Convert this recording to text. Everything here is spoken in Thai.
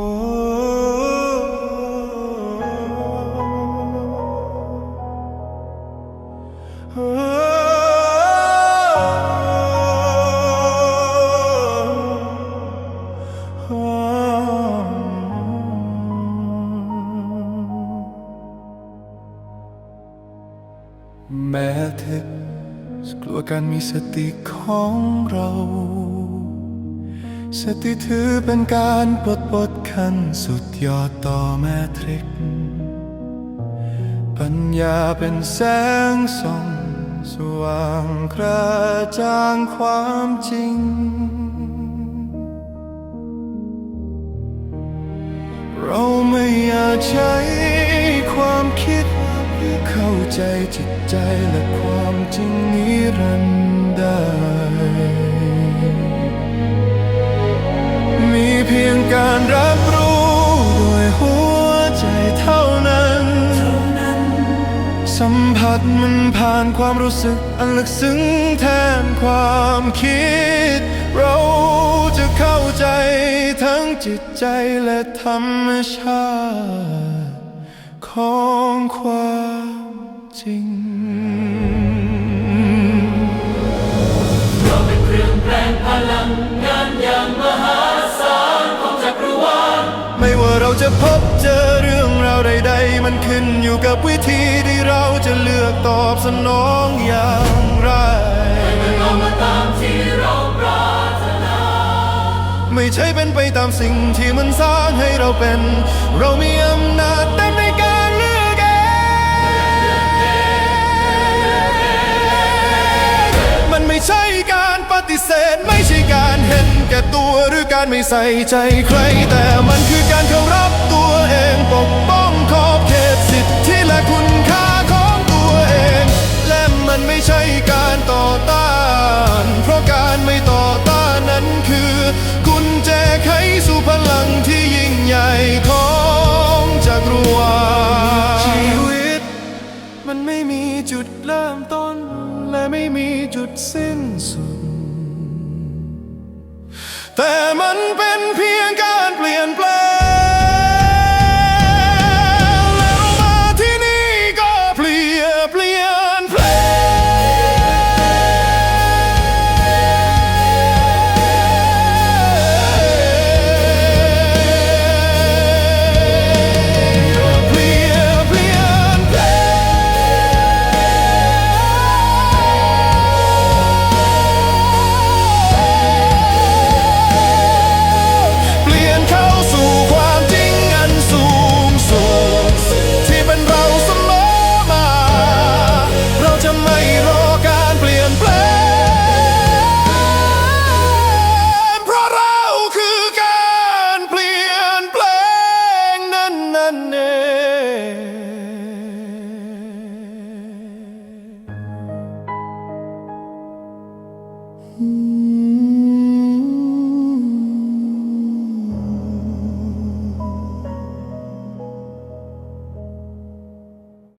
แม้เธอกลัวการมีสติของเรา สติถือเป็นการปลดปลดขั้นสุดยอดต่อแมทริก ปัญญาเป็นแสงส่องสว่างกระจ่างความจริง เราไม่อยาจใช้ความคิดเข้าใจจิตใจและความจริงนิรันดร์ มันผ่านความรู้สึกอันลึกซึ้งแทนความคิด เราจะเข้าใจทั้งจิตใจและธรรมชาติ ของความจริง ว่าเราจะพบเจอเรื่องราวใด ๆ มันขึ้นอยู่กับวิธีที่เราจะเลือกตอบสนองอย่างไรเรามาตามที่เราปรารถนาไม่ใช่เป็นไปตามสิ่งที่มันสร้างให้เราเป็น เรามีอำนาจเต็มในการเลือกเองมันไม่ใช่การปฏิเสธไม่ การไม่ใส่ใจใคร แต่มันคือการเคารพตัวเองปกป้อง สิ้